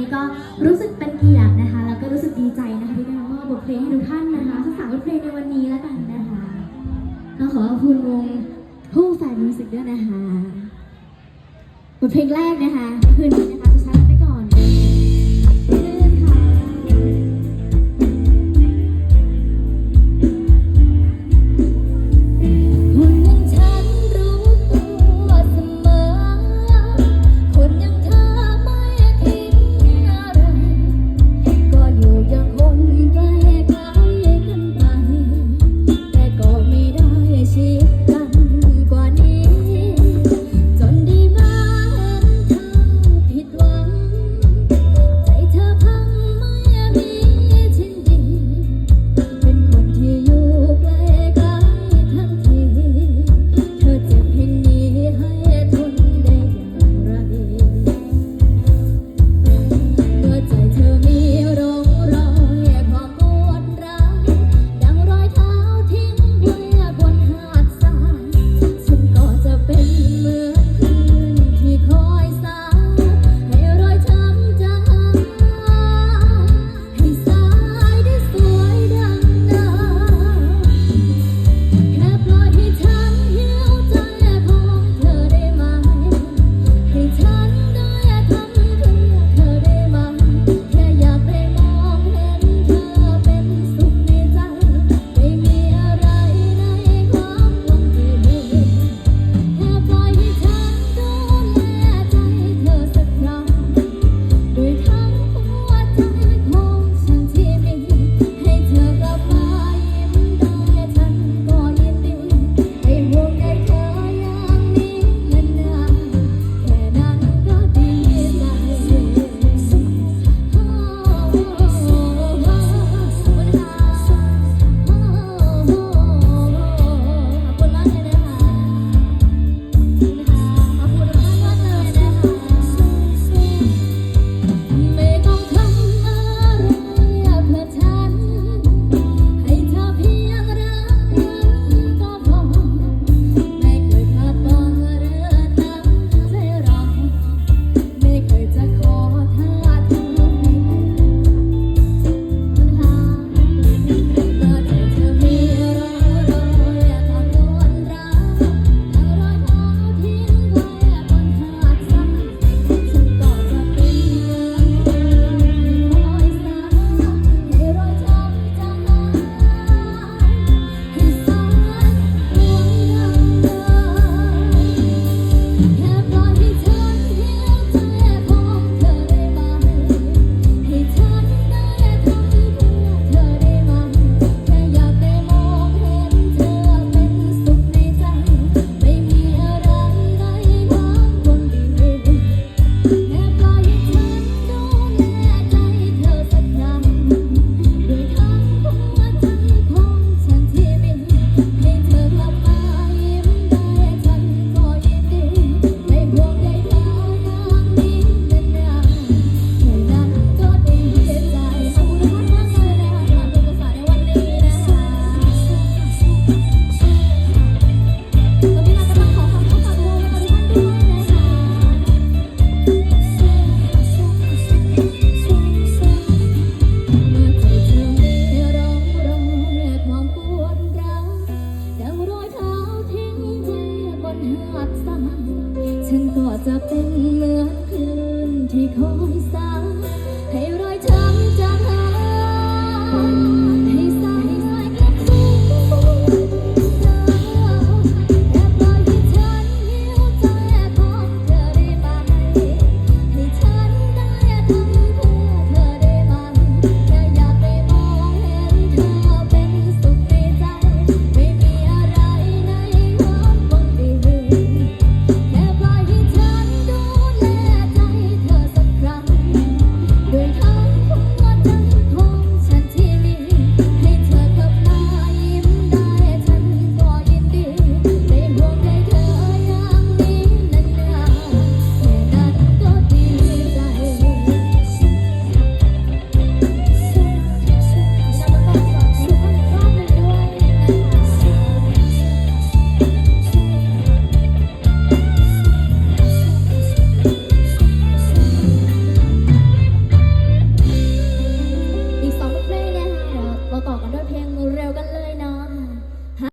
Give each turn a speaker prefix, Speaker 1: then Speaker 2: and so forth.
Speaker 1: นี้ก็รู้สึกเป็นเกียรตินะคะ แล้วก็รู้สึกดีใจนะคะที่ได้มามอบบทเพลงให้ทุกท่านนะคะสักสามบทเพลงในวันนี้แล้วกันนะคะก็ขอขอบคุณวงผู้แฟนมิวสิกด้วยนะคะบทเพลงแรกนะคะคืนนี้